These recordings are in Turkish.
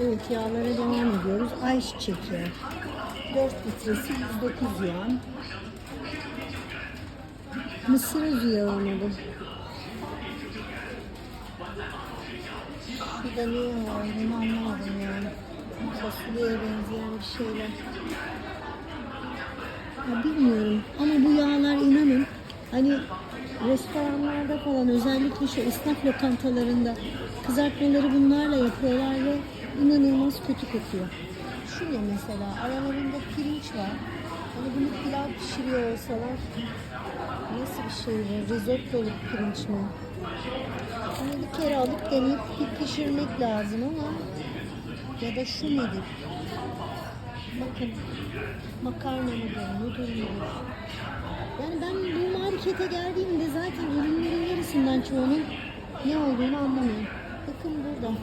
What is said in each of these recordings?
Evet yağlara devam ediyoruz. Ayçiçek yağı. 4 litresi 109 yuan. Mısır özü yağı bu? Şurada ne yağı var bunu anlamadım yani. Fasulyeye benzeyen bir şeyler. Ya bilmiyorum ama bu yağlar inanın hani restoranlarda falan özellikle şu esnaf lokantalarında kızartmaları bunlarla yapıyorlar ve inanılmaz kötü kokuyor. Şu ne mesela aralarında pirinç var. Hani bunu pilav pişiriyor olsalar nasıl bir şey bu? Risotto pirinç mi? Hani bir kere alıp deneyip pişirmek lazım ama ya da şu nedir? Bakın makarna mıdır, noodle mudur? Yani ben bu markete geldiğimde zaten ürünlerin yarısından çoğunun ne olduğunu anlamıyorum. Bakın burada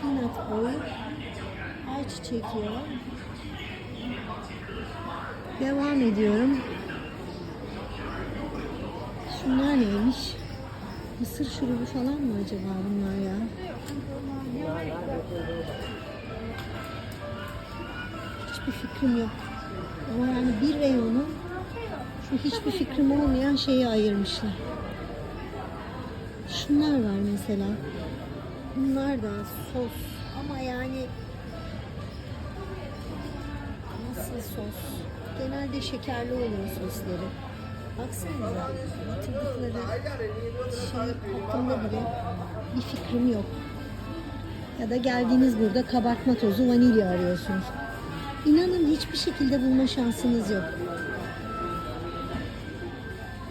peanut oil, ayçiçek yağı. Devam ediyorum. Şunlar neymiş? Mısır şurubu falan mı acaba bunlar ya? Hiçbir fikrim yok. Ama yani bir reyonu şu hiçbir fikrim olmayan şeyi ayırmışlar. Şunlar var mesela. Bunlar sos. Ama yani nasıl sos? Genelde şekerli oluyor sosları. Baksanıza batırdıkları şey hakkında bile bir fikrim yok. Ya da geldiğiniz burada kabartma tozu vanilya arıyorsunuz. İnanın hiçbir şekilde bulma şansınız yok.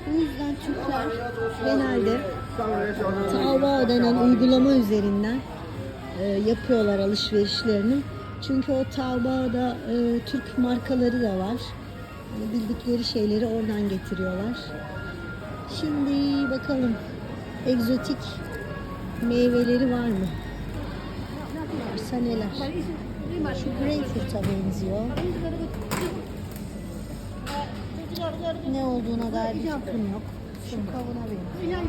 O yüzden Türkler genelde Taobao denen uygulama üzerinden e, yapıyorlar alışverişlerini. Çünkü o Taobao'da e, Türk markaları da var. Yani bildikleri şeyleri oradan getiriyorlar. Şimdi bakalım egzotik meyveleri var mı? Varsa neler? Şu greyfurt'a benziyor. Ne olduğuna dair bir fikrim yok. Şu kavuna benziyor.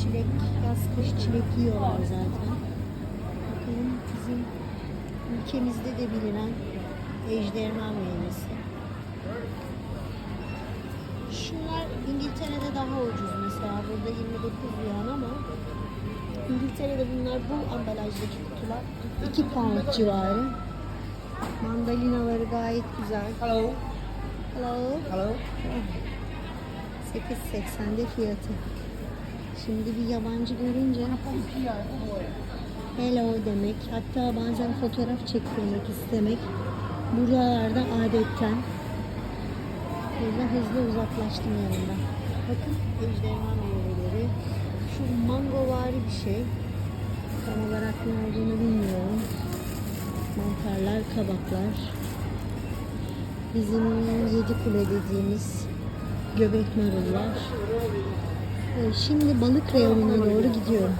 Çilek, yaz kış çilek yiyorlar zaten. Bakalım bizim ülkemizde de bilinen ejderha meyvesi. Şunlar İngiltere'de daha ucuz mesela. Burada 29 yuan ama İngiltere'de bunlar bu ambalajdaki kutular 2 pound civarı. Mandalinaları gayet güzel. Hello. Hello. Hello. 8.80'de fiyatı. Şimdi bir yabancı görünce hello demek, hatta bazen fotoğraf çektirmek istemek buralarda adetten. Burada hızlı uzaklaştım yanından. Bakın ejderha meyveleri. Şu mangovari bir şey. Tam olarak ne olduğunu bilmiyorum. Mantarlar, kabaklar. Bizim yedi kule dediğimiz göbek marullar. Ee, Şimdi balık reyonuna doğru gidiyorum.